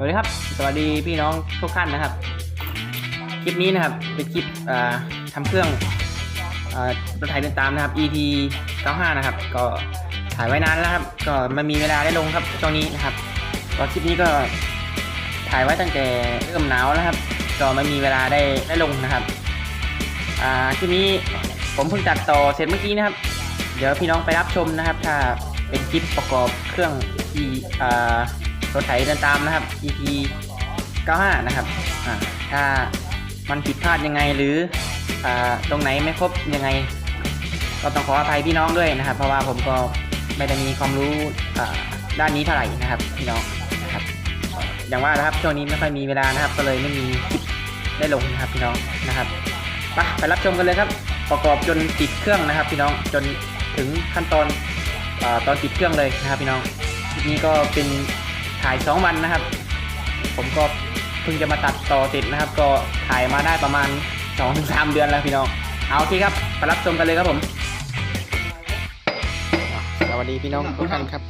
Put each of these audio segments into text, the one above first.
สวัสดีครับ สวัสดีพี่น้องทุกท่านนะครับ คลิปนี้นะครับเป็นคลิปอ่าทำเครื่องอ่ารถไถเดินตามนะครับ EP 95 นะครับ ก็ถ่ายไว้นานแล้วครับ ก็ไมันมีเวลาได้ลงครับช่วงนี้นะครับก็คลิปนี้ก็ถ่ายไว้ตั้งแต่เริ่มหนาวแล้วครับ ก็ไม่มีเวลาได้ได้ลงนะครับอ่าคลิปนี้ผมเพิ่งตัดต่อเสร็จเมื่อกี้นะครับ เดี๋ยวพี่น้องไปรับชมนะครับ ถ้าเป็นคลิปประกอบเครื่องที่อ่า รถไถเดินตามนะครับ EP 95 นะครับอ่าถ้ามันผิดพลาดยังไงหรืออ่าตรงไหนไม่ครบยังไง ก็ต้องขออภัยพี่น้องด้วยนะครับ เพราะว่าผมก็ไม่ได้มีความรู้อ่าด้านนี้เท่าไหร่นะครับพี่น้องนะครับ อย่างว่านะครับช่วงนี้ไม่ค่อยมีเวลานะครับ ก็เลยไม่มีคลิปได้ลงนะครับพี่น้องนะครับไปไปรับชมกันเลยครับ ประกอบจนติดเครื่องนะครับ พี่น้องจนถึงขั้นตอนอตอนติดเครื่องเลยนะครับพี่น้องคลิปนี้ก็เป็น ถ่ายสองวันนะครับ ผมก็เพิ่งจะมาตัดต่อเสร็จนะครับ ก็ถ่ายมาได้ประมาณ2อถึงสเดือนแล้วพี่น้อง เอาโอเคครับไปรับชมกันเลยครับผม สวัสดีพี่น้องทุกท่านครับ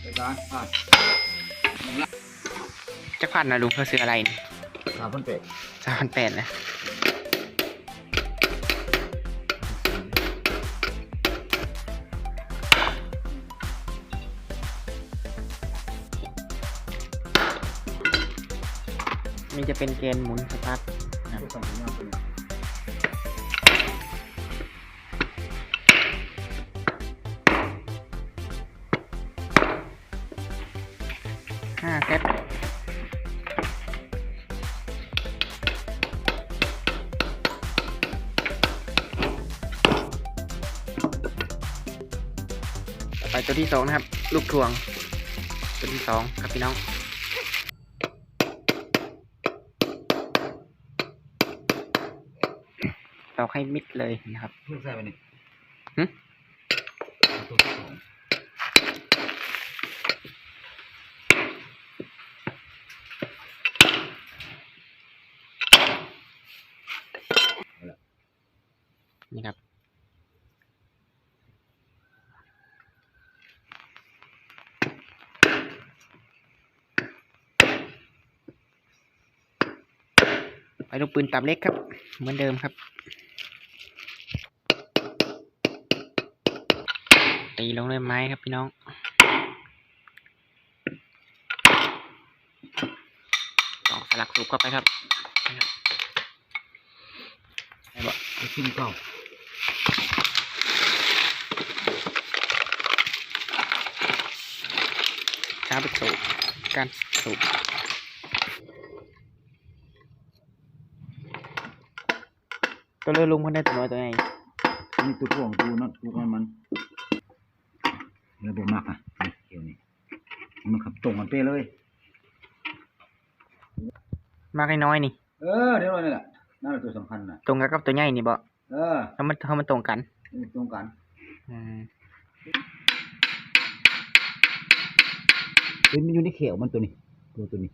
ไปร้านอะจะพันนะลุงเพื่อซื้ออะไรนี่สามพันเป็ดสามพันแปดนะ จะเป็นเกณฑ์หมุนสตาร์ทห้าคนห้าเซตไปตัวที่สองนะครับ ลูกทวง ตัวที่สองครับพี่น้อง ตอกให้มิดเลยนะครับเพื่อใส่ไปนี่หึตัวที่สองนี่ครับไปลูกปืนตับเล็กครับ เหมือนเดิมครับ ลงด้วยไม้ครับพี่น้อง ตอกสลักสูบเข้าไปครับนี่ครับได้บ่ไปขึ้นเก้าช้าไปสูบการสูบตัวเลือลุงคนได้ตัวน้อยตัวใหญ่นี่ตัวพ่วงกูนั่นกูมันมัน แล้วบ่มากอะนี่เกี่ยวนี่มันขับตรงกันเป๊ะเลย มากให้น้อยนี่ เออเดี๋ยวนี่แหละนั่นแหละตัวสำคัญน่ะ ตรงกันกับตัวใหญ่นี่บ่เออถ้ามันถ้ามันตรงกันนี่ตรงกัน อืมเป็นมันอยู่ในเขียวมันตัวนี้ ตัวตัวนี้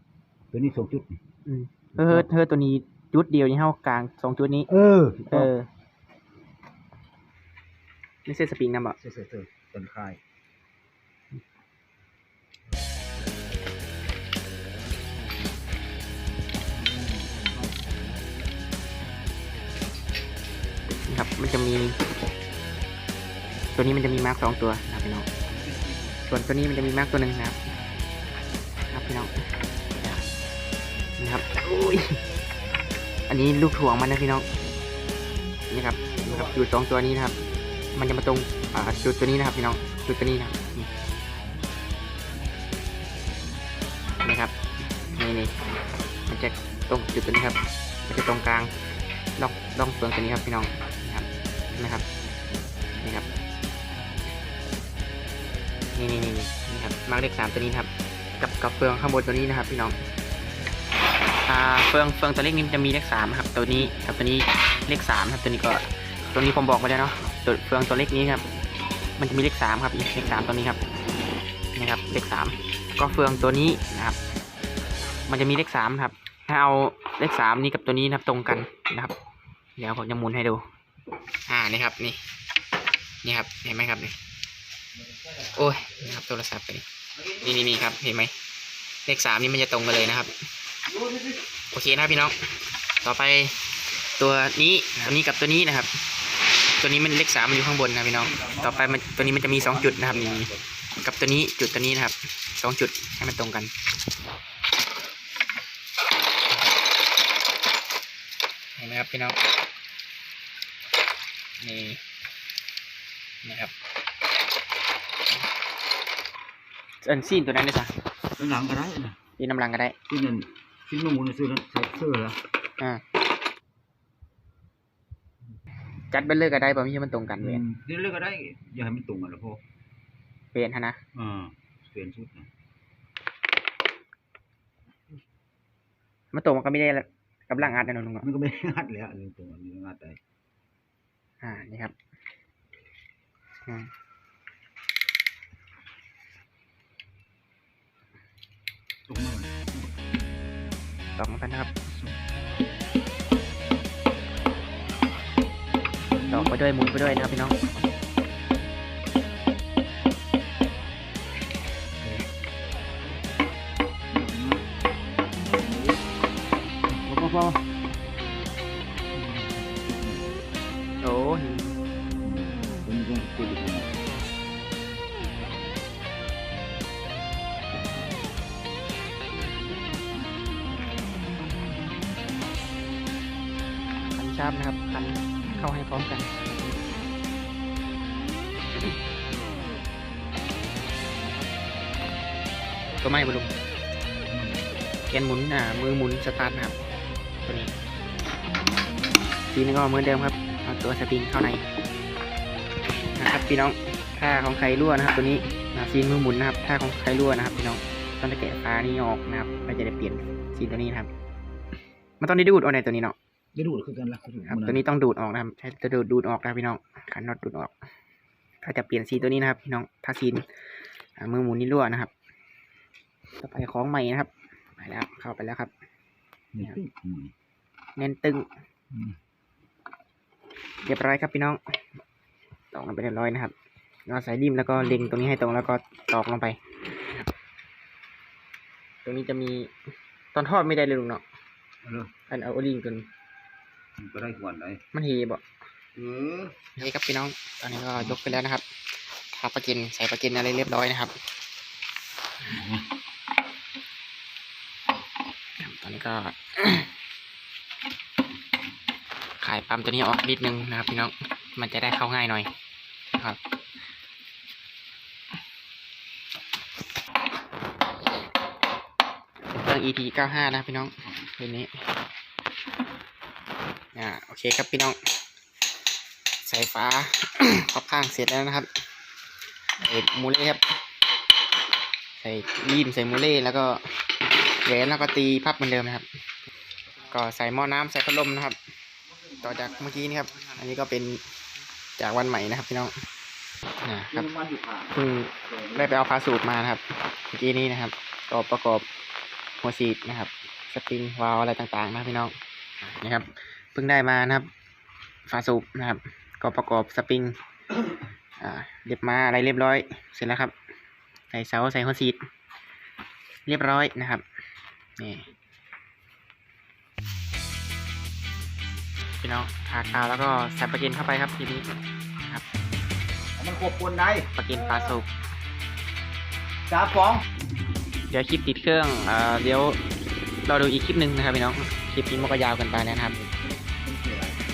ตัวนี้สองจุดนี่อืมเออเธอตัวนี้จุดเดียวนี่เท่ากลางสองจุดนี้ เออ เออไม่ใช่สปริงนะบ่เสือเสือเสือต้นคาย มันจะมี ตัวนี้มันจะมีมาร์กสองตัวนะครับพี่น้องส่วนตัวนี้มันจะมีมาร์กตัวหนึ่งนะครับครับพี่น้องนี่ครับอุ้ยอันนี้ลูกถ่วงมันนะพี่น้องนี่ครับนี่ครับอยู่สองตัวนี้นะครับ มันจะมาตรงจุดตัวนี้นะครับพี่น้องจุดตัวนี้นะครับนี่ครับนี่นี่มันจะตรงจุดตัวนี้ครับ มันจะตรงกลางล่องล่องเฟืองตัวนี้ครับพี่น้อง นะครับนี่ครับนี่นี่นี่นี่ครับมาร์กเลขสามตัวนี้ครับ กับกับเฟืองข้างบนตัวนี้นะครับ พี่น้องอ่าเฟืองเฟืองตัวเล็กนี้จะมีเลขสามครับ ตัวนี้กับตัวนี้เลขสามครับ ตัวนี้ก็ตัวนี้ผมบอกไปแล้วเนาะตัวเฟืองตัวเล็กนี้ครับ มันจะมีเลขสามครับเลขสามตัวนี้ครับนี่ครับเลขสามก็เฟืองตัวนี้นะครับ มันจะมีเลขสามครับ ถ้าเอาเลขสามนี้กับตัวนี้นะครับตรงกันนะครับ เดี๋ยวผมจะหมุนให้ดู อ่านี่ครับนี่นี่ครับเห็นไหมครับนี่โอ้ยนี่ครับโทรศัพท์ไปนี่นี่นี่ครับเห็นไหมเลขสามนี่มันจะตรงกันเลยนะครับ โอเคนะครับพี่น้อง ต่อไปตัวนี้ตัวนี้กับตัวนี้นะครับ ตัวนี้มันเลขสามมันอยู่ข้างบนนะพี่น้อง ต่อไปมันตัวนี้มันจะมีสองจุดนะครับนี่กับตัวนี้จุดตัวนี้นะครับสองจุดให้มันตรงกันเห็นไหมครับพี่น้อง นี่นะครับอันซีนตัวนั้นด้วยจ้ะหนังก็ได้นะยีน้ำรังก็ได้ที่นั่นที่นู่นซื้อนั้นใส่เสื้อแล้วอ่าจัดเบลเลอร์ก็ได้ป่ะไม่ใช่มันตรงกันเวยนี่เลือกก็ได้ อย่าให้มันตรงกันแล้วพอเปลี่ยนฮะนะอ่าเปลี่ยนชุดนะมันตรงมันก็ไม่ได้กับร่างอัดนะลุงเนาะมันก็ไม่งัดแล้วอันนี้ตรงอันนี้งัดได้ อ่า นี่ครับอืมตรงนั้นตอกมากันนะครับตอกไปด้วยหมุนไปด้วยนะครับพี่น้อง ตัวไม่บลุงแกนหมุนอ่ามือหมุนสตาร์ทนะครับตัวนี้ทีนี้ก็เหมือนเดิมครับเอาตัวสปริงเข้าในนะครับพี่น้องถ้าของใครรั่วนะครับ ตัวนี้นะซีนมือหมุนนะครับ ถ้าของใครรั่วนะครับ พี่น้องต้องจะแกะฝานี้ออกนะครับเราจะได้เปลี่ยนซีนตัวนี้นะครับมันต้องได้ดูดออกในตัวนี้เนาะได้ดูดคือกันละครับตัวนี้ต้องดูดออกนะครับใช้จะดูดดูดออกนะพี่น้องขันน็อตดูดออก ถ้าจะเปลี่ยนซีนตัวนี้นะครับ พี่น้องถ้าซีนอ่ามือหมุนนี่รั่วนะครับ ต่อไปของใหม่นะครับไปแล้วครับเข้าไปแล้วครับนี่อืมแน่นตึงอืมเรียบร้อยครับพี่น้องตอกลงไปเรียบร้อยนะครับเราใส่ริมแล้วก็เล็งตรงนี้ให้ตรงแล้วก็ตอกลงไปนะครับตรงนี้จะมีตอนทอดไม่ได้เลยลุงเนาะเอาเลยอันเอาโอลิงตัวนี้มันก็ได้กวนได้มันเฮบ่เออโอเคครับพี่น้อง ตอนนี้ก็ยกไปแล้วนะครับทาปลากินใส่ปลากินอะไรเรียบร้อยนะครับ ตอนนี้ ก็ขายปั๊มตัวนี้ออกนิดนึงนะครับพี่น้อง มันจะได้เข้าง่ายหน่อยนะครับเครื่อง EP 95 นะพี่น้องตัวนี้ อ่า โอเคครับพี่น้อง สายฟ้าครอบข้างเสร็จแล้วนะครับใส่มูเล่ครับ ใส่รีมใส่มูเล่แล้วก็ แหวนแล้วก็ตีพับเหมือนเดิมนะครับ ก็ใส่หม้อน้ำใส่พัดลมนะครับ ต่อจากเมื่อกี้นี่ครับ อันนี้ก็เป็นจากวันใหม่นะครับพี่น้องนะครับมันอยู่ผ่าเพิ่งได้ไปเอาพาสูบมานะครับ เมื่อกี้นี้นะครับก็ประกอบหัวฉีดนะครับ สปริงวาล์วอะไรต่างๆ นะพี่น้องนะครับเพิ่งได้มานะครับฝาสูบนะครับ ก็ประกอบสปริงอ่าเรียบมาอะไรเรียบร้อย เสร็จแล้วครับ ใส่เสาใส่หัวฉีดเรียบร้อยนะครับ นี่พี่น้องทากาวแล้วก็ใส่ปลากินเข้าไปครับทีนี้นะครับมันควบคุมได้ปลากินปลาสูบจ้าฟอง เดี๋ยวคลิปติดเครื่องเอ่อเดี๋ยวเราดูอีกคลิปหนึ่งนะครับพี่น้องคลิปนี้มันก็ยาวเกันไปแล้วนะครับ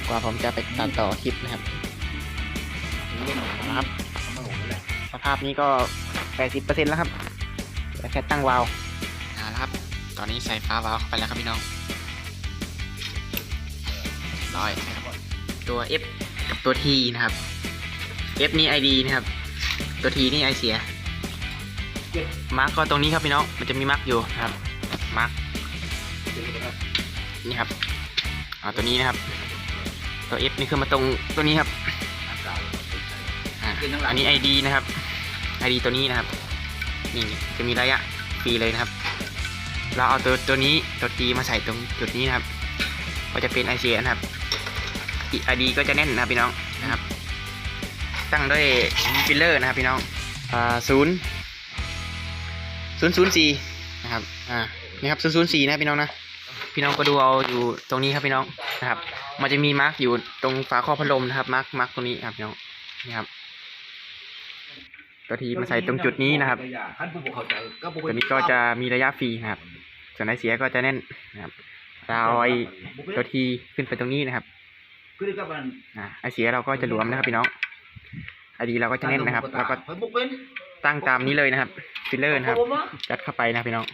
กว่าผมจะไปตัดต่อคลิปนะครับนะครับสภาพนี้ก็ 80%แล้วครับเหลือแค่ตั้งวาล์ว อนนี้ใส่ฟ้าวาวเข้าไปแล้วครับพี่น้องร้อยนะครับตัว F กับตัว T นะครับ F นี่ ID นะครับ ตัว T นี่ I เสีย มาร์กก็ตรงนี้ครับพี่น้อง มันจะมีมาร์กอยู่นะครับ มาร์กนี่ครับเอาตัวนี้นะครับ ตัว F นี่คือมาตรงตัวนี้ครับอันนี้ ID นะครับ ID ตัวนี้นะครับ นี่จะมีระยะฟรีเลยนะครับ เราเอาตัวตัวนี้ตัว T มาใส่ตรงจุดนี้นะครับ ก็จะเป็น IC นะครับ ID ก็จะแน่นนะครับพี่น้องนะครับ ตั้งด้วยฟิลเลอร์นะครับพี่น้องอ่าศูนย์ศูนย์ศูนย์สี่นะครับอ่านี่ครับ004นะพี่น้องนะพี่น้องก็ดูเอาอยู่ตรงนี้ครับพี่น้องนะครับ มันจะมีมาร์กอยู่ตรงฝาครอบพัดลมนะครับมาร์กมาร์กตรงนี้ครับพี่น้องนี่ครับ ตัวทีมาใส่ตรงจุดนี้นะครับท่านผู้ปกเข้าใจก็บ่ตัวนี้ก็จะมีระยะฟรีนะครับ ส่วนไหนเสียก็จะแน่นนะครับเราเอาไอ้ตัวทีขึ้นไปตรงนี้นะครับคือกับมันอ่าไอเสียเราก็จะหลวมนะครับพี่น้องไอดีเราก็จะแน่นนะครับ แล้วก็เพิ่นบ่เป็นตั้งตามนี้เลยนะครับฟิลเลอร์นะครับจัดเข้าไปนะพี่น้อง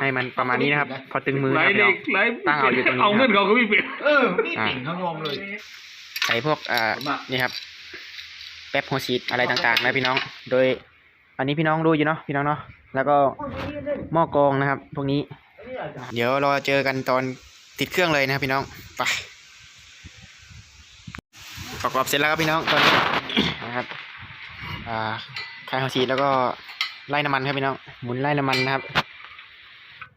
ให้มันประมาณนี้นะครับ พอตึงมือไหลนะครับพี่เด็น้องกไหลตั้งเอาอยู่ตรงนี้เอาเงินเขาก็ไม่เปลี่ยนเออนี่ติ่งเขายอมเลยใส่พวกอ่านี่ครับ แป๊บโฮซีดอะไรต่างๆนะพี่น้อง โดย อันนี้พี่น้องรู้อยู่เนาะพี่น้องเนาะ แล้วก็หม้อกรองนะครับ พวกนี้ เดี๋ยวเราเจอกันตอนติดเครื่องเลยนะครับพี่น้อง ไปประกอบเสร็จแล้วครับพี่น้องตอนนี้นะครับ อ่าคลายโฮซีดแล้วก็ไล่น้ำมันครับพี่น้อง หมุนไล่น้ำมันนะครับ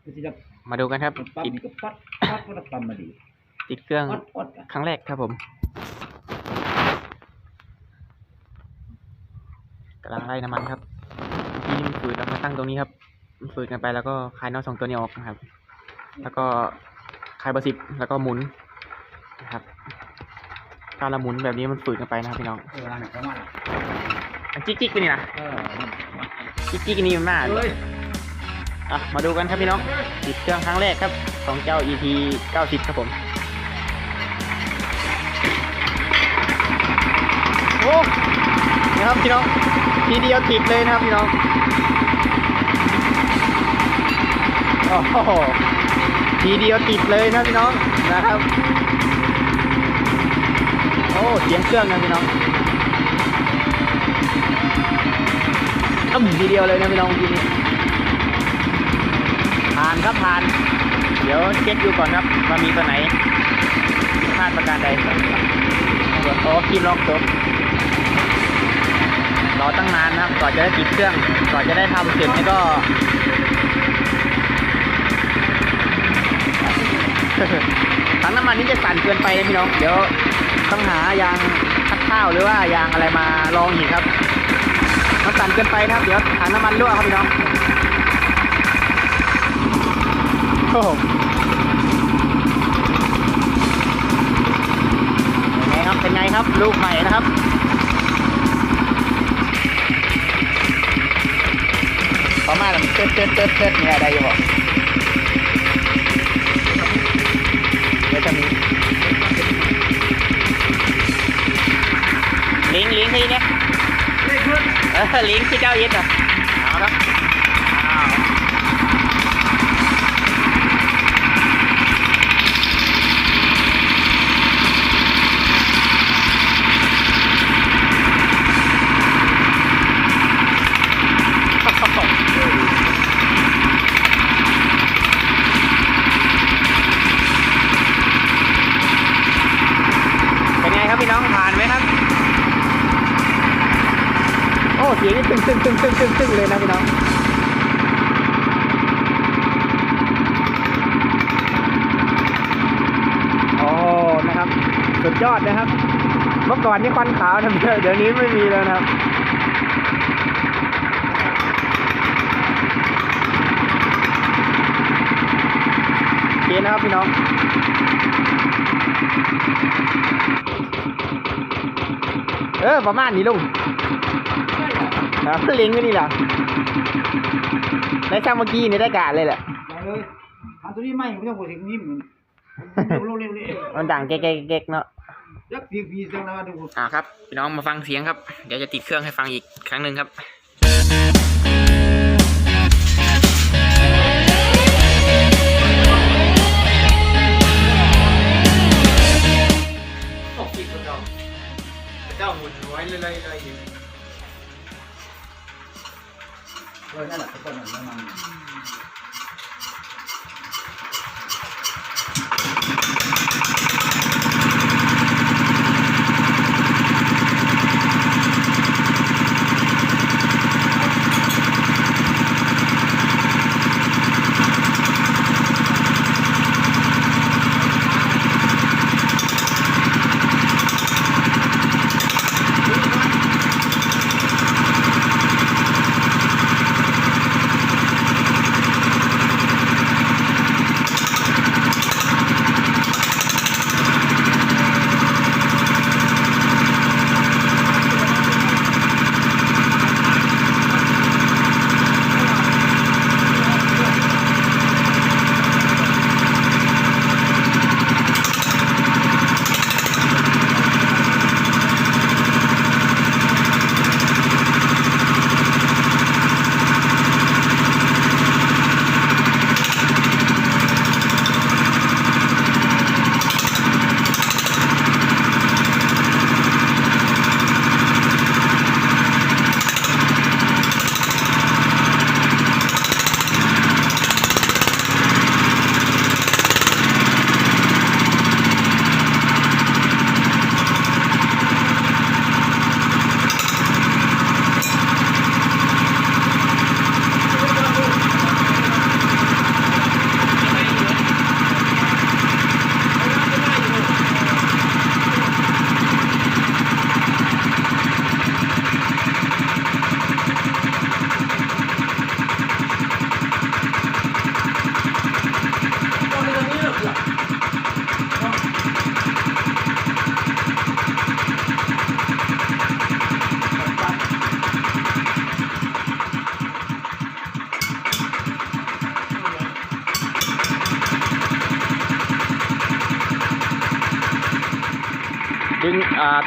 สิจะมาดูกันครับปั๊บติดนี่ก็ปัดปัดปัดปั๊มมาดีติดเครื่องปัดปัดครั้งแรกครับผม กำลังไล่น้ำมันครับที่มันฝืดแล้วมาตั้งตรงนี้ครับมันฝืดกันไปแล้วก็คลายน็อตสองตัวนี้ออกนะครับ แล้วก็คลายเบอร์สิบแล้วก็หมุนนะครับการละหมุนแบบนี้มันฝืดกันไปนะครับพี่น้องเออนั่นประมาณอันจิ๊กจิ๊กไปนี่นะเออนั่นจิ๊กจิ๊กนี่มันมากเฮ้ยอะมาดูกันครับพี่น้องติดเครื่องครั้งแรกครับของเจ้า ET 90 ครับผม โอ้นะครับพี่น้อง ทีเดียวติดเลยนะครับพี่น้องโอ้โหทีเดียวติดเลยนะพี่น้องนะครับ โอ้เสียงเครื่องนะพี่น้องต้มทีเดียวเลยนะพี่น้องทีนี้ผ่านครับผ่าน เดี๋ยวเช็คดูก่อนครับว่ามีตัวไหนพลาดประการใดส่วนโอ้คีมล็อกจบ อตั้งนานนะครับก่อนจะได้ติดเครื่องก่อนจะได้ทำเสร็จนี่ก็ถังน้ำมันนี่จะสั่นเกินไปนะพี่น้อง เดี๋ยวต้องหายางคัดข้าวหรือว่ายางอะไรมาลองอีกครับมันสั่นเกินไปนะครับ เดี๋ยวถังน้ำมันรั่วครับพี่น้องโอ้โหเป็นไงครับเป็นไงครับ ลูกใหม่นะครับ พอมาแล้วมันเติร์ดเติร์ดเติร์ดเติร์ดเนี่ยได้อยู่บ่เดี๋ยวจะมีลิงก์ลิงก์ที่เนี่ยเออลิงก์ที่เจ้ายึดอะ สียงนี่ตึงตึงตึงตึงตึงตึงเลยนะพี่น้องโอ้นะครับ สุดยอดนะครับ เมื่อก่อนนี่ควันขาวนะเดี๋ยวนี้ไม่มีแล้วนะครับเคนะครับพี่น้องเออประมาณนี้ลุง ครับเลิงก์ไว้นี่แหละได้ช่างเมื่อกี้นี่ได้การเลยแหละได้เลยอันตัวนี้ไม่ไม่ต้องพูดถึงนี่มันเร็วเร็วเร็วมันดังแก๊กๆๆเนาะยักษ์เสียงพีเสียงนะดูอ่าครับพี่น้องมาฟังเสียงครับ เดี๋ยวจะติดเครื่องให้ฟังอีกครั้งหนึ่งครับโอ้พี่คุณน้องเจ้าหมุนไว้เลยเลยเลย อยู่เออนั่นแห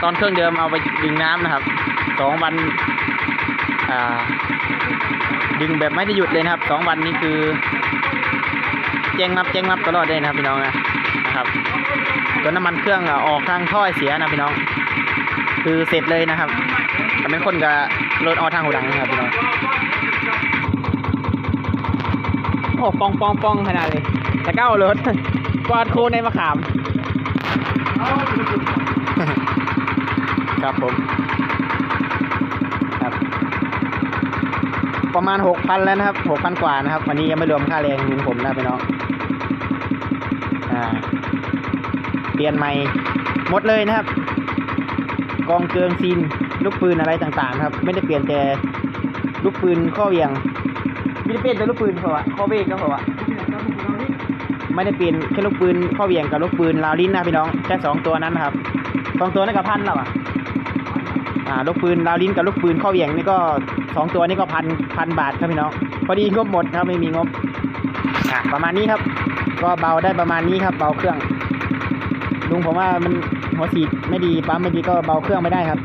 ตอนเครื่องเดิมเอาไปดึงน้ำนะครับสองวันดึงแบบไม่ได้หยุดเลยนะครับสองวันนี้คือ แจ้งนับแจ้งนับตลอดเลยนะครับพี่น้องนะนะครับจนน้ำมันเครื่องอออกทางท่อเสียนะพี่น้อง คือเสร็จเลยนะครับแต่เป็นคนกับรถออกทางหูดังนะครับพี่น้องโอ้ปองปองปองขนาดเลยแต่ก้าวรถกวาดโคในมะขาม ครับผมครับ ประมาณหกพันแล้วนะครับหกพันกว่านะครับ วันนี้ยังไม่รวมค่าแรงลุงผมนะพี่น้องอ่า เปลี่ยนใหม่หมดเลยนะครับ กองเกิงซีนลูกปืนอะไรต่างๆนะครับ ไม่ได้เปลี่ยนแต่ลูกปืนข้อเหวียงไม่ได้เปลี่ยนแต่ลูกปืนเขาอะข้อเบรกก็เขาอะไม่ได้เปลี่ยนแค่ลูกปืนข้อเหวียงกับลูกปืนลาวลิ้นนะพี่น้องแค่สองตัวนั้นนะครับ สองตัวนั่กับพันแล้วอะอ่าลูกปืนลาวลิ้นกับลูกปืนข้อเหวียงนี่ก็สองตัวนี่ก็พันพันบาทครับพี่น้องพอดีงบหมดครับไม่มีงบอะประมาณนี้ครับ ก็เบาได้ประมาณนี้ครับ เบาเครื่อง ลุงผมว่ามันหัวฉีดไม่ดีปั๊มไม่ดีก็เบาเครื่องไม่ได้ครับ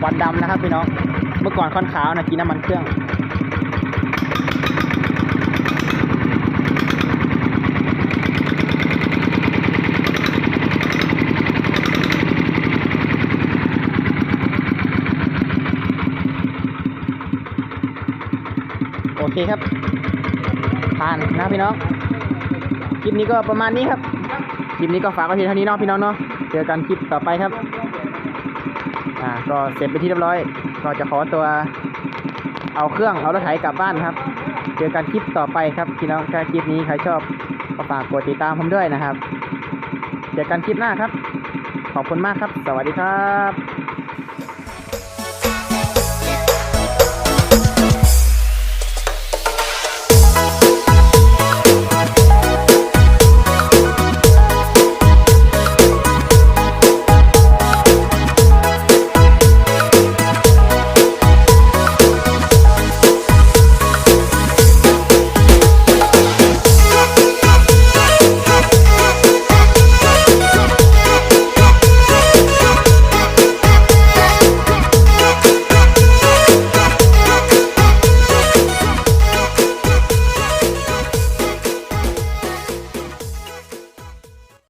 ควันดำนะครับพี่น้อง เมื่อก่อนควันขาวนะกินน้ำมันเครื่องโอเคครับ ผ่านนะพี่น้อง คลิปนี้ก็ประมาณนี้ครับ คลิปนี้ก็ฝากไว้เพียงเท่านี้เนาะพี่น้องเนาะ เจอกันคลิปต่อไปครับ อ่า ก็เสร็จไปที่เรียบร้อย ก็จะขอตัวเอาเครื่องเอารถไถกลับบ้านครับ เจอกันคลิปต่อไปครับพี่น้องถ้าคลิปนี้ใครชอบก็ฝากกดติดตามผมด้วยนะครับ เจอกันคลิปหน้าครับ ขอบคุณมากครับ สวัสดีครับ